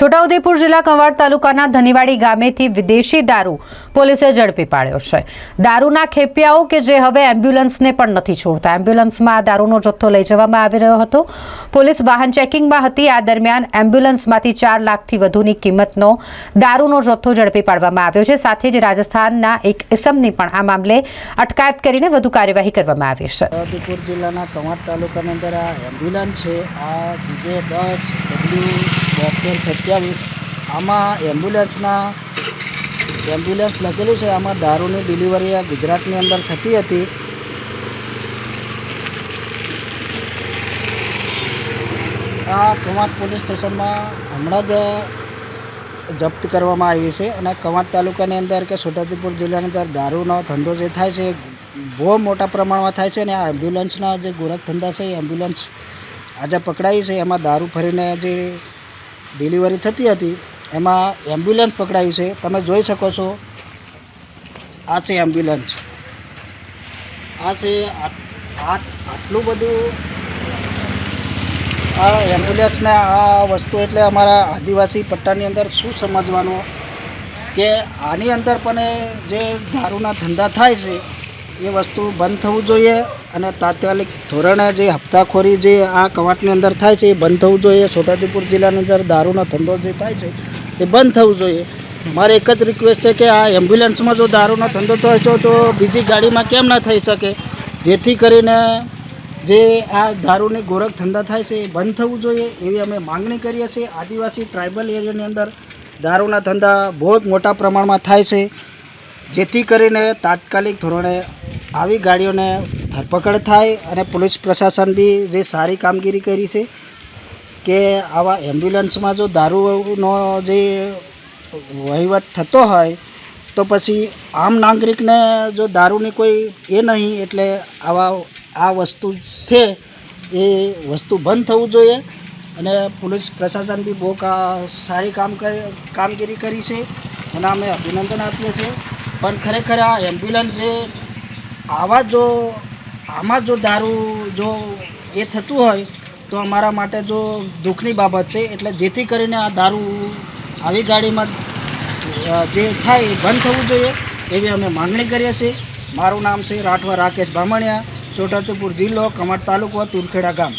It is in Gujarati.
છોટાઉદેપુર જિલ્લા કંવાડ તાલુકાના ધનીવાડી ગામેથી વિદેશી દારૂ પોલીસે ઝડપી પાડ્યો છે. દારૂના ખેપિયાઓ કે જે હવે એમ્બ્યુલન્સને પણ નથી છોડતા. એમ્બ્યુલન્સમાં દારૂનો જથ્થો લઈ જવામાં આવી રહ્યો હતો. પોલીસ વાહન ચેકિંગમાં હતી. આ દરમિયાન એમ્બ્યુલન્સમાંથી ચાર લાખથી વધુની કિંમતનો દારૂનો જથ્થો ઝડપી પાડવામાં આવ્યો છે. સાથે જ રાજસ્થાનના એક ઇસમની પણ આ મામલે અટકાયત કરીને વધુ કાર્યવાહી કરવામાં આવી છે. તાલુકાની અંદર આ એમ્બ્યુલન્સ છે. આ સત્યાવીસ આમાં એમ્બ્યુલન્સના, એમ્બ્યુલન્સ લખેલું છે, આમાં દારૂની ડિલિવરી આ ગુજરાતની અંદર થતી હતી. આ કવાંટ પોલીસ સ્ટેશનમાં હમણાં જ જપ્ત કરવામાં આવી છે અને કવાંટ તાલુકાની અંદર કે છોટાઉદેપુર જિલ્લાની અંદર દારૂનો ધંધો જે થાય છે બહુ મોટા પ્રમાણમાં થાય છે અને આ એમ્બ્યુલન્સના જે ગોરખ ધંધા છે એ એમ્બ્યુલન્સ આજે પકડાઈ છે. એમાં દારૂ ફરીને જે ડિલિવરી થતી હતી, એમાં એમ્બ્યુલન્સ પકડાયું છે. તમે જોઈ શકો છો, આ છે એમ્બ્યુલન્સ આ છે આટલું બધું આ એમ્બ્યુલન્સને આ વસ્તુ એટલે અમારા આદિવાસી પટ્ટાની અંદર શું સમજવાનું? કે આની અંદર પણ જે દારૂના ધંધા થાય છે એ વસ્તુ બંધ થવું જોઈએ અને તાત્કાલિક ધોરણે જે હપ્તાખોરી જે આ કવાટની અંદર થાય છે એ બંધ થવું જોઈએ. છોટાઉદેપુર જિલ્લાની અંદર દારૂનો ધંધો જે થાય છે એ બંધ થવું જોઈએ. મારે એક જ રિક્વેસ્ટ છે કે આ એમ્બ્યુલન્સમાં જો દારૂનો ધંધો થાય છે તો બીજી ગાડીમાં કેમ ના થઈ શકે? જેથી કરીને જે આ દારૂની ગોરખ ધંધા થાય છે એ બંધ થવું જોઈએ એવી અમે માંગણી કરીએ છીએ. આદિવાસી ટ્રાઇબલ એરિયાની અંદર દારૂના ધંધા બહુ જ મોટા પ્રમાણમાં થાય છે. જેથી કરીને તાત્કાલિક ધોરણે આવી ગાડીઓને ધરપકડ થાય અને પોલીસ પ્રશાસન બી જે સારી કામગીરી કરી છે કે આવા એમ્બ્યુલન્સમાં જો દારૂનો જે વહીવટ થતો હોય, તો પછી આમ નાગરિકને જો દારૂની કોઈ એ નહીં એટલે આવા આ વસ્તુ છે, એ વસ્તુ બંધ થવું જોઈએ અને પોલીસ પ્રશાસન બી બહુ સારી કામ કરી, કામગીરી કરી છે. એના અમે અભિનંદન આપીએ છીએ. પણ ખરેખર આ એમ્બ્યુલન્સ છે આવા જો, આમાં જો દારૂ જો એ થતું હોય, તો અમારા માટે જો દુઃખની બાબત છે. એટલે જેથી કરીને આ દારૂ આવી ગાડીમાં જે થાય એ બંધ થવું જોઈએ એવી અમે માંગણી કરીએ છીએ. મારું નામ છે રાઠવા રાકેશ બામણિયા. છોટાઉદેપુર જિલ્લો કમાટ તાલુકો તુરખેડા ગામ.